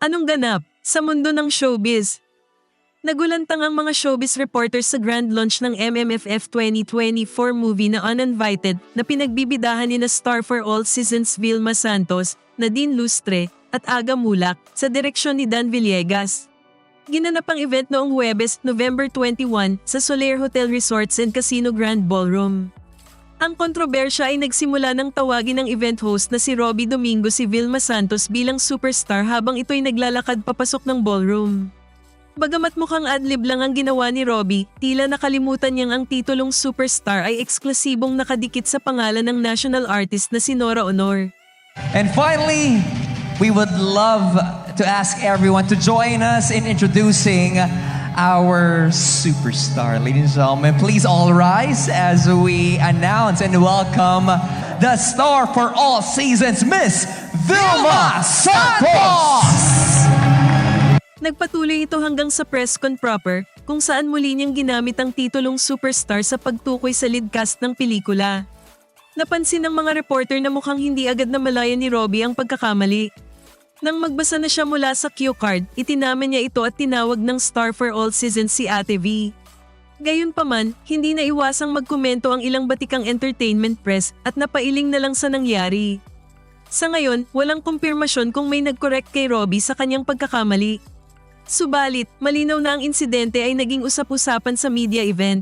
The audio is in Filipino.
Anong ganap sa mundo ng showbiz? Nagulantang ang mga showbiz reporters sa grand launch ng MMFF 2024 movie na Uninvited na pinagbibidahan ni na Star for All Seasons Vilma Santos, Nadine Lustre, at Aga Mulak sa direksyon ni Dan Villegas. Ginanap ang event noong Huwebes, November 21 sa Soler Hotel Resorts and Casino Grand Ballroom. Ang kontrobersya ay nagsimula ng tawagin ng event host na si Robbie Domingo si Vilma Santos bilang superstar habang ito'y naglalakad papasok ng ballroom. Bagamat mukhang adlib lang ang ginawa ni Robbie, tila nakalimutan niyang ang titulong superstar ay eksklusibong nakadikit sa pangalan ng national artist na si Nora Honor. And finally, we would love to ask everyone to join us in introducing our superstar. Ladies and gentlemen, please all rise as we announce and welcome the star for all seasons, Miss Vilma Santos! Nagpatuloy ito hanggang sa press con proper kung saan muli niyang ginamit ang titulong superstar sa pagtukoy sa lead cast ng pelikula. Napansin ng mga reporter na mukhang hindi agad na malaya ni Robbie ang pagkakamali. Nang magbasa na siya mula sa cue card, itinaman niya ito at tinawag ng star for all seasons si Ate V. Gayunpaman, hindi na iwasang magkomento ang ilang batikang entertainment press at napailing na lang sa nangyari. Sa ngayon, walang kumpirmasyon kung may nag-correct kay Robbie sa kanyang pagkakamali. Subalit, malinaw na ang insidente ay naging usap-usapan sa media event.